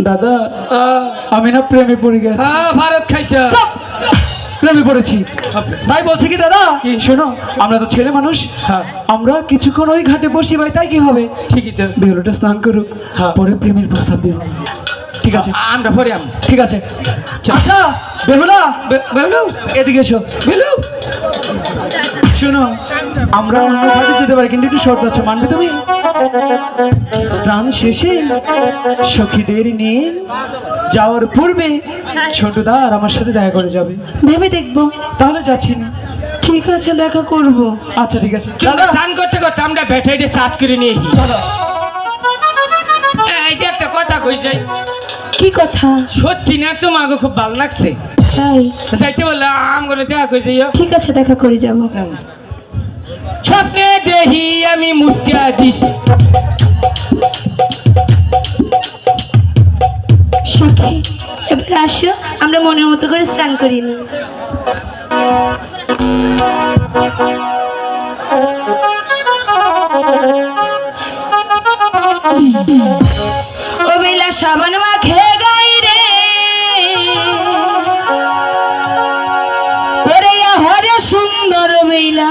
দাদা আমি না প্রেমে পড়ে গেছি। হ্যাঁ ভারত খাইছে। প্রেমে পড়েছি। ভাই বলছে কি দাদা? কি? শোনো আমরা তো ছেলে মানুষ। হ্যাঁ। আমরা কিছুক্ষণ ওই ঘাটে বসি ভাই তাই কি হবে? ঠিকই তো। বেহুলাটা স্নান করুক হ্যাঁ। পরে প্রেমের প্রস্তাব দিব। ঠিক আছে? আমরা পরে আম। ঠিক আছে। আচ্ছা বেহুলা! বেলু এদিকে এসো। বেলু! শোনো আমরা অন্য ঘাটে যেতে পারি কিন্তু একটু শর্ত আছে মানবে তুমি? স্নান শেষে সখীদের নিয়ে যাওয়ার পূর্বে ছোটদা আর আমার সাথে দেখা করে যাবে। ভেবে দেখব। তাহলে যাচ্ছি না। ঠিক আছে দেখা করব। আচ্ছা ঠিক আছে। দাদা স্নান করতে করতে আমরা ব্যাটারি চার্জ করে নিয়ে এসি। এই যে একটা কথা কই যাই কি কথা? সত্যি না তোমাকে খুব ভালো লাগছে? তাই। যাইতে বললে আম করে দেখা কই যাই ঠিক আছে দেখা করে যাব। স্বপ্নে দেহি আমি মুক্তিয়া দিস। সখী, এবার আসো, আমরা মনের মতো করে স্নান করি নি। ও বেলা সাবান মাখে গাই রে। ওরে হরে সুন্দর বেলা।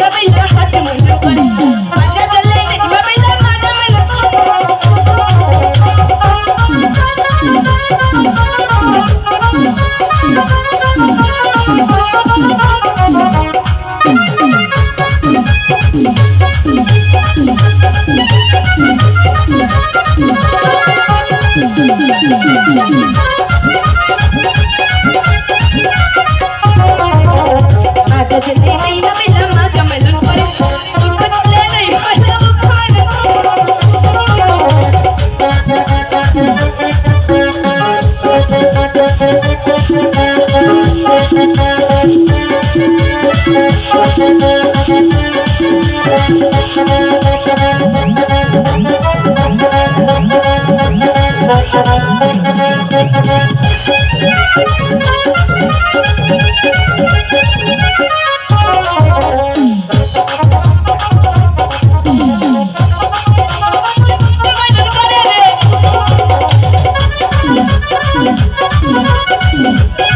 জলে নেই বা বেলা করে? মাইলুম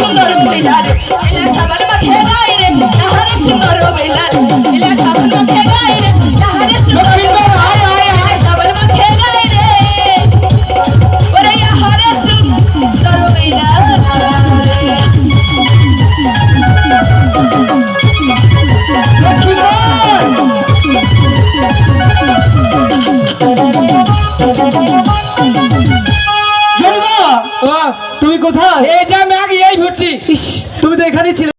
সুন্দর মহিলার রে এলা সাবান মাখে গাই রে ইয়াহারে সুন্দর কইলা তুমি কোথায়? এই যে আমি আগে এই ইস তুমি তো এখানেই ছিলে।